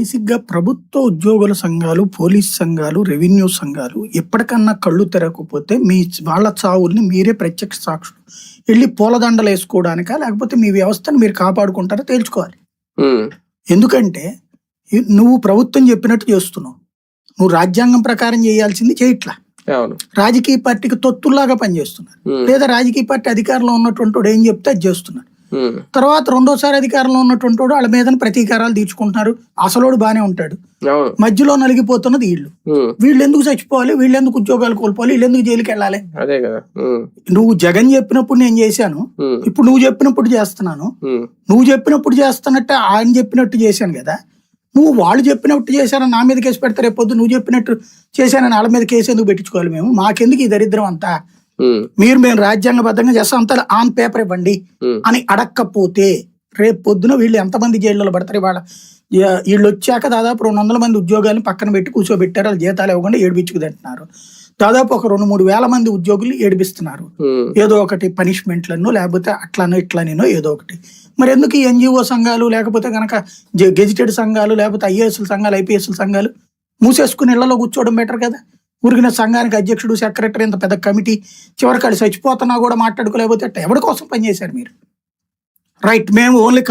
బేసిక్గా ప్రభుత్వ ఉద్యోగుల సంఘాలు పోలీస్ సంఘాలు రెవెన్యూ సంఘాలు ఎప్పటికన్నా కళ్ళు తెరకపోతే మీ వాళ్ళ చావుల్ని మీరే ప్రత్యక్ష సాక్షులు. వెళ్ళి పూలదండలు వేసుకోవడానికా లేకపోతే మీ వ్యవస్థను మీరు కాపాడుకుంటారో తేల్చుకోవాలి. ఎందుకంటే నువ్వు ప్రభుత్వం చెప్పినట్టు చేస్తున్నావు. నువ్వు రాజ్యాంగం ప్రకారం చేయాల్సింది చేయట్లా. రాజకీయ పార్టీకి తొత్తుల్లాగా పనిచేస్తున్నారు. లేదా రాజకీయ పార్టీ అధికారంలో ఉన్నటువంటి వాడు ఏం చెప్తే అది చేస్తున్నారు తర్వాత రెండోసారి అధికారంలో ఉన్నటువంటి వాడు వాళ్ళ మీద ప్రతీకారాలు తీర్చుకుంటున్నారు. అసలోడు బానే ఉంటాడు. మధ్యలో నలిగిపోతున్నది వీళ్ళు. వీళ్ళు ఎందుకు చచ్చిపోవాలి? వీళ్ళు ఎందుకు ఉద్యోగాలు కోల్పోవాలి? వీళ్ళు ఎందుకు జైలుకి వెళ్ళాలి? నువ్వు జగన్ చెప్పినప్పుడు నేను చేశాను. ఇప్పుడు నువ్వు చెప్పినప్పుడు చేస్తున్నాను. నువ్వు చెప్పినప్పుడు చేస్తున్నట్టు ఆయన చెప్పినట్టు చేశాను కదా. నువ్వు వాళ్ళు చెప్పినట్టు చేశారని నా మీద కేసు పెడతారు రేపొద్దు నువ్వు చెప్పినట్టు చేశానని వాళ్ళ మీద కేసు ఎందుకు పెట్టించుకోవాలి మేము? మాకెందుకు ఈ దరిద్రం అంతా? మీరు మేము రాజ్యాంగబద్ధంగా చేస్తాం అంతా ఆన్ పేపర్ ఇవ్వండి అని అడక్కపోతే రేపు పొద్దున వీళ్ళు ఎంతమంది జైళ్ళలో పడతారు ఇవాళ? వీళ్ళు వచ్చాక దాదాపు రెండు వందల మంది ఉద్యోగాలను పక్కన పెట్టి కూర్చోబెట్టారు వాళ్ళు జీతాలు ఇవ్వకుండా ఏడిపించుకు తింటున్నారు. దాదాపు ఒక రెండు మూడు వేల మంది ఉద్యోగులు ఏడిపిస్తున్నారు. ఏదో ఒకటి పనిష్మెంట్లను లేకపోతే అట్లానో ఇట్లానేనో ఏదో ఒకటి. మరి ఎందుకు ఈ ఎన్జిఓ సంఘాలు లేకపోతే కనుక గెజిటెడ్ సంఘాలు లేకపోతే ఐఏఎస్ల సంఘాలు ఐపీఎస్ల సంఘాలు మూసేసుకుని ఇళ్ళలో కూర్చోవడం బెటర్ కదా? ఊరికిన సంఘానికి అధ్యక్షుడు సెక్రటరీ ఇంత పెద్ద కమిటీ చివరికి చచ్చిపోతున్నా కూడా మాట్లాడుకోలేకపోతే ఎవరి కోసం పనిచేశారు మీరు? రైట్ మేము ఓన్లీ